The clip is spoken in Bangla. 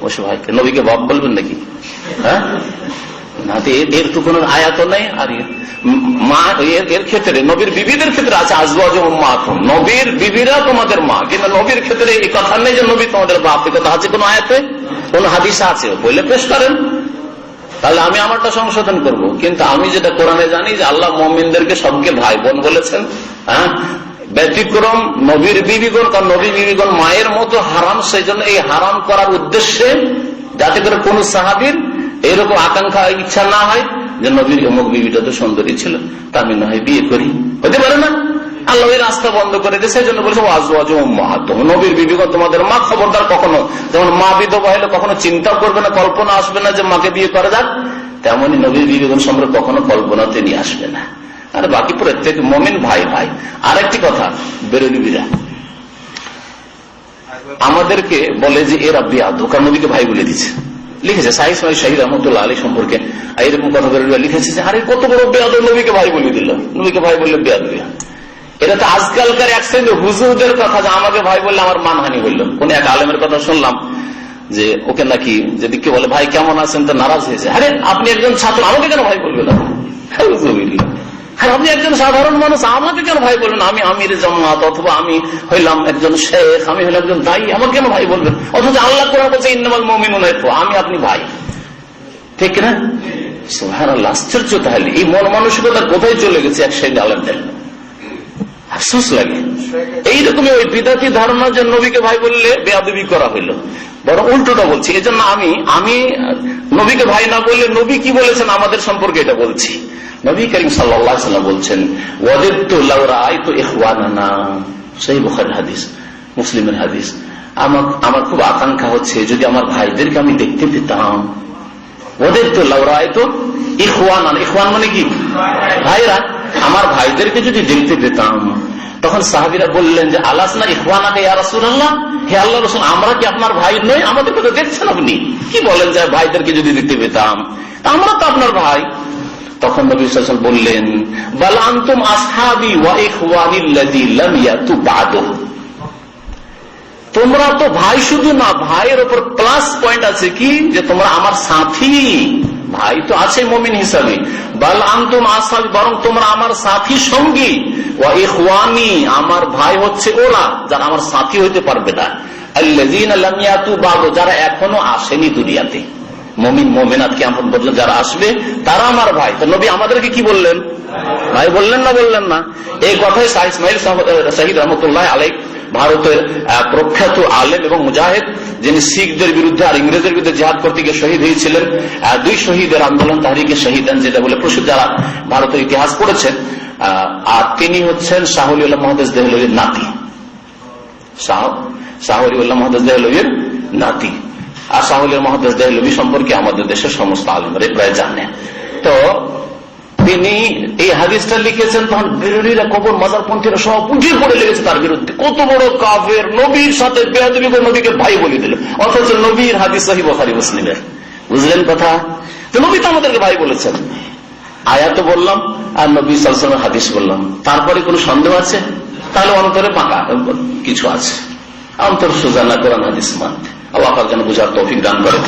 বসে ভাই নবীকে বাপ বলবেন নাকি? হ্যাঁ? এর- তো কোন আয়াত নেই। আর মা, এর ক্ষেত্রে নবীর বিবিদের ক্ষেত্রে আছে আজবাজ মা নবীর বিবিরা তোমাদের মা। কিন্তু নবীর ক্ষেত্রে এই কথা নেই যে নবী তোমাদের বাপ। এ কথা আছে কোন আয়াতে? কোন হাদিস আছে? বলে পেশ করেন। তাহলে আমি আমারটা সংশোধন করব। কিন্তু আমি যেটা কোরআনে জানি যে আল্লাহ মমিনদেরকে সবকে ভাই বোন বলেছেন। হ্যাঁ? ব্যতিক্রম নবীর বিবিগণ কারণ নবী বিবিগণ মায়ের মতো হারাম সেই জন্য এই হারাম করার উদ্দেশ্যে যাতে করে কোন সাহাবির এরকম আকাঙ্ক্ষা, ইচ্ছা না হয় যে নবীর অমুক বিবিটা তো সুন্দরী ছিল, তা আমি না হয় বিয়ে করি। হতে পারে না। আল্লাহ রাস্তা বন্ধ করে দিয়ে সেই জন্য বলেছে মাহাত্ম নবীর বিবিগণ তোমাদের মা খবরদার কখনো যেমন মা বিধবা হলে কখনো চিন্তা করবে না, কল্পনা আসবে না যে মাকে বিয়ে করা যাক। তেমনই নবীর বিবেকন সম্পর্কে কখনো কল্পনাতে নিয়ে আসবে না। আর বাকি প্রত্যেক মমিন ভাই ভাই। আরেকটি কথা বেরোলিবিরা আমাদেরকে বলে যে এরা বিয়া ধোকার নবীকে ভাই বলে দিচ্ছে লিখেছে সাহি সাহি শাহিদ রহমতুল্লাহ আলী সম্পর্কে এরকম কথা বেরোলিয়া লিখেছে যে, আরে, কত বড় বেয়াদ নবীকে ভাই বলে দিল। নবীকে ভাই বললে বেয়াদ বিয়া এটা তো আজকালকার এক শ্রেণি হুজুরদের কথা যে, আমাকে ভাই বললে আমার মানহানি হইল। কোন এক আলেমের কথা শুনলাম যে, ওকে নাকি যদি কেউ বলে, ভাই কেমন আছেন? তো নারাজ হয়েছে। আরে, আপনি একজন ছাত্র, আমাকে কেন ভাই বলবেন? হ্যাঁ আপনি একজন সাধারণ মানুষ, আমাকে কেন ভাই বলবেন? আমি আমির জামাত অথবা আমি হইলাম একজন শেখ, আমি হইলাম একজন দায়ী, আমাকে কেন ভাই বলবেন? অথচ আল্লাহ কোরআন বলছে, ইন্নামাল মমিন আমি আপনি ভাই। ঠিক না আশ্চর্য তাহলে। এই মন মানসিকতা কোথায় চলে গেছে এক সেই আলেমদের? আফসোস লাগে। এইরকমই ওই বিদাতি ধারণা যে নবীকে ভাই বললে বেয়াদবি করা হইল। বড় উল্টোটা বলছি এই জন্য আমি আমি নবীকে ভাই না বললে নবী কি বলেছেন? আমাদের সম্পর্কে এটা বলছি। নবী করিম সাল্লাম বলছেন মুসলিমের হাদিস। আমার আমার খুব আকাঙ্ক্ষা হচ্ছে যদি আমার ভাইদেরকে আমি দেখতে পেতাম। ওদের তো লাউরাই তো ইখওয়ান ইখওয়ান মানে কি? ভাইরা, আমার ভাইদেরকে যদি দেখতে পেতাম, তখন সাহাবিরা বললেন যে, আলাস না ইখওয়ানাকে রাসুল্লাহ হে আল্লাহ রসুল, আমরা কি আপনার ভাই নই? আমাদেরকে তো দেখছেন আপনি। কি বলেন যে, ভাইদেরকে যদি দেখতে পেতাম? আমরা তো আপনার ভাই। তখন নবী সাল বললেন, বাল আন্তুম আসহাবি তোমরা তো ভাই শুধু না, ভাইয়ের ওপর প্লাস পয়েন্ট আছে কি? যে তোমরা আমার সাথী। ভাই তো আছে মমিন হিসাবে। আমার ভাই হচ্ছে যারা আমার সাথী হইতে পারবে না। যারা এখনও আসেনি দুনিয়াতে। মমিন, মমিনাত কেমন পর্যন্ত যারা আসবে, তারা আমার ভাই। তো নবী আমাদেরকে কি বললেন? ভাই বললেন না বললেন না? এই কথাই শাহ ইসমাইল শহীদ রহমতুল্লাহ আলাই ভারতের প্রখ্যাত আলেম এবং মুজাহিদ যিনি শিখদের বিরুদ্ধে আর ইংরেজের বিরুদ্ধে জেহাদ করতে গিয়ে শহীদ হয়েছিলেন দুই শহীদের আন্দোলন তাহারিকে শহীদান যেটা বলে প্রসিদ্ধ যারা ভারতের ইতিহাস পড়েছেন আর তিনি হচ্ছেন শাহুলিউল্লাহ মহাদেশ দেহলভীর নাতি। শাহরিউল্লাহ মহাদেশ দেহলভীর নাতি। আর শাহুলিয়া মহাদেশ দেহলভী সম্পর্কে আমাদের দেশের সমস্ত আলমরে প্রায় জানে। তো তিনি এই হাদিসটা লিখেছেন তখন বিরোধীরা, কবর, মাজারপন্থীরা সব উঠিয়ে পড়ে লেগেছে তার বিরুদ্ধে। কত বড় কাফের নবীর সাথে বেয়াদবি নবীকে ভাই বলে দিল। অথচ নবীর হাদিস সহি বখারি মুসলিমের। বুঝলেন কথা? তো নবী তো আমাদেরকে ভাই বলেছেন। আয়াত বললাম আর নবী সালসালামের হাদিস বললাম। তারপরে কোনো সন্দেহ আছে? তাহলে অন্তরে পাকা কিছু আছে। অন্তর সোজা না কোরআন হাদিস মানতে। আল্লাহ যেন বুঝার তৌফিক দান করে।